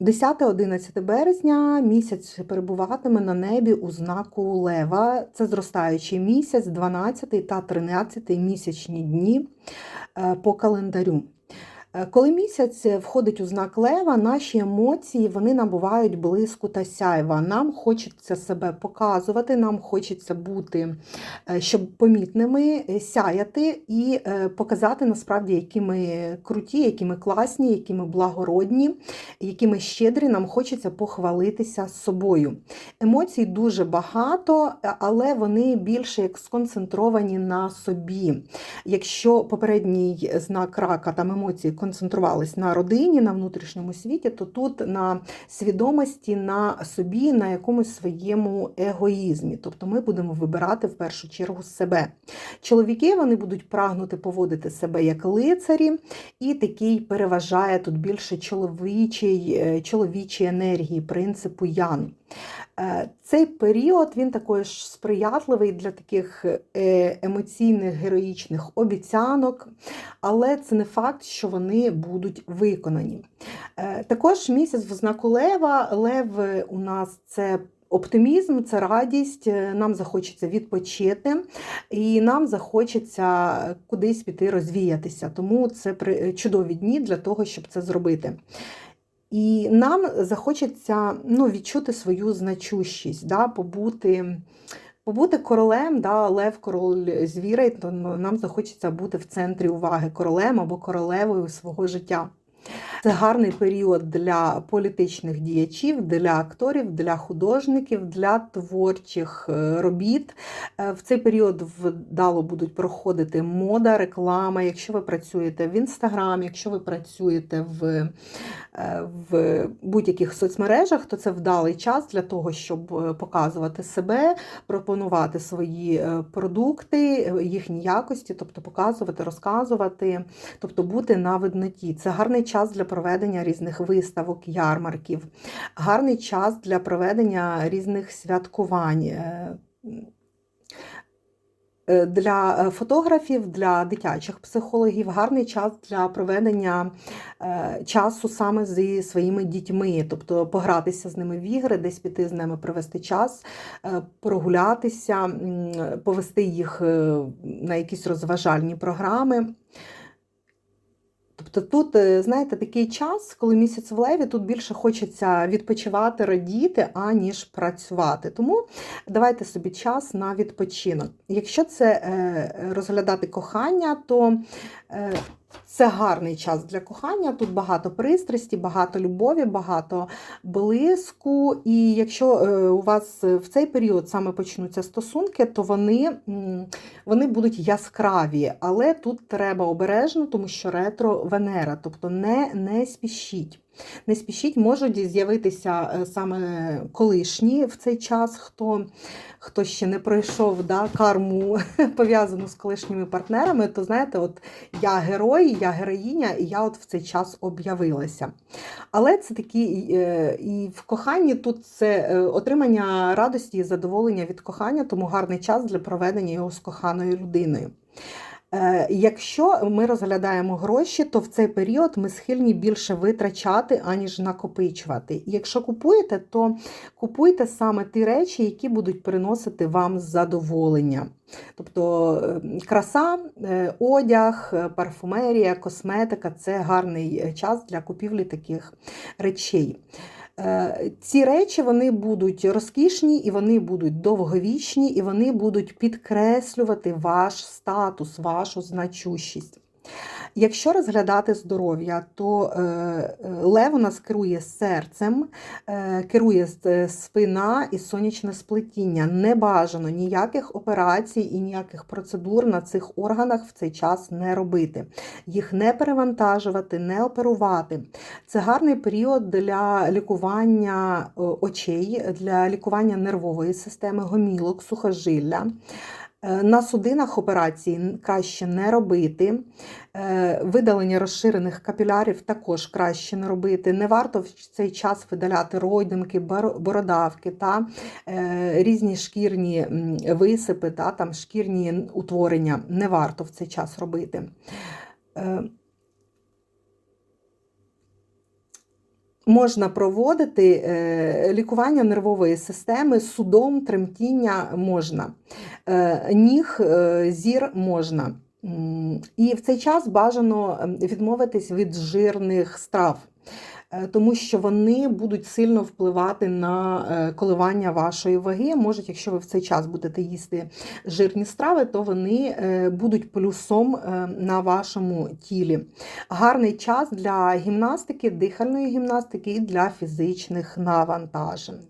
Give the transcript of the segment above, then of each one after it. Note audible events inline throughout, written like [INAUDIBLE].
10-11 березня місяць перебуватиме на небі у знаку Лева. Це зростаючий місяць, 12 та 13 місячні дні е, по календарю. Е, Коли місяць входить у знак Лева, наші емоції вони набувають блиску та сяйва. Нам хочеться себе показувати, нам хочеться бути е, щоб помітними, е, сяяти і е, показати насправді, які ми круті, які ми класні, які ми благородні, які ми щедрі. Нам хочеться похвалитися собою. Емоцій дуже багато, е, але вони більше як сконцентровані на собі. Якщо попередній знак рака там емоції концентрувались на родині, на внутрішньому світі, то тут на свідомості, на собі, на якомусь своєму егоїзмі. Тобто ми будемо вибирати в першу чергу себе. Чоловіки вони будуть прагнути поводити себе як лицарі, і такий переважає тут більше чоловічий, е, чоловічій енергії, принципу Ян. Е, Цей період він також сприятливий для таких е, емоційних героїчних обіцянок, але це не факт, що вони будуть виконані. Е, Також місяць в знаку Лева. Лев у нас це. Оптимізм це радість, нам захочеться відпочити, і нам захочеться кудись піти розвіятися. Тому це чудові дні для того, щоб це зробити. І нам захочеться ну, відчути свою значущість, да, побути, побути королем, да, лев король звірей, то нам захочеться бути в центрі уваги королем або королевою свого життя. Це гарний період для політичних діячів, для акторів, для художників, для творчих е, робіт. Е, В цей період вдало будуть проходити мода, реклама. Якщо ви працюєте в інстаграм, якщо ви працюєте в, е, в будь-яких соцмережах, то це вдалий час для того, щоб показувати себе, пропонувати свої продукти, їхні якості, тобто показувати, розказувати, тобто бути на видноті. Це гарний час для проведення різних виставок, ярмарків, гарний час для проведення різних святкувань. е, е, Для фотографів, для дитячих психологів гарний час для проведення е, часу саме зі своїми дітьми, тобто погратися з ними в ігри, десь піти з ними провести час, прогулятися, повести їх на якісь розважальні програми. Тобто тут, е, знаєте, такий час, коли місяць в леві, тут більше хочеться відпочивати, радіти, аніж працювати. Тому давайте собі час на відпочинок. Якщо це е, розглядати кохання, то е, це гарний час для кохання. Тут багато пристрасті, багато любові, багато блиску. І якщо е, у вас в цей період саме почнуться стосунки, то вони, вони будуть яскраві. Але тут треба обережно, тому що ретро Венера, тобто не, не спішіть. Не спішіть, можуть з'явитися е, саме колишні в цей час, хто, хто ще не пройшов да, карму [LAUGHS] пов'язану з колишніми партнерами, то знаєте, от я герой, я героїня, і я от в цей час об'явилася. Але це такі е, і в коханні тут це е, отримання радості і задоволення від кохання, тому гарний час для проведення його з коханою людиною. Е, Якщо ми розглядаємо гроші, то в цей період ми схильні більше витрачати, аніж накопичувати. Якщо купуєте, то купуйте саме ті речі, які будуть приносити вам задоволення. Тобто е, краса, е, одяг, парфумерія, косметика це гарний час для купівлі таких речей. Е, Ці речі вони будуть розкішні, і вони будуть довговічні, і вони будуть підкреслювати ваш статус, вашу значущість. Якщо розглядати здоров'я, то е, е, лев у нас керує серцем, е, керує спина і сонячне сплетіння. Не бажано ніяких операцій і ніяких процедур на цих органах в цей час не робити. Їх не перевантажувати, не оперувати. Це гарний період для лікування очей, для лікування нервової системи, гомілок, сухожилля. Е, На судинах операції краще не робити. Е, Видалення розширених капілярів також краще не робити. Не варто в цей час видаляти родинки, бородавки та е, різні шкірні висипи, та там шкірні утворення. Не варто в цей час робити. Можна проводити е, лікування нервової системи, судом, тремтіння можна, Е, ніг, е, зір можна. І в цей час бажано ем, відмовитись від жирних страв, тому що вони будуть сильно впливати на е, коливання вашої ваги. Можуть, якщо ви в цей час будете їсти жирні страви, то вони е, будуть плюсом е, на вашому тілі. Гарний час для гімнастики, дихальної гімнастики і для фізичних навантажень.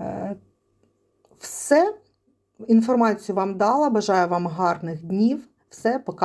Е, Все. Інформацію вам дала. Бажаю вам гарних днів. Все, пока.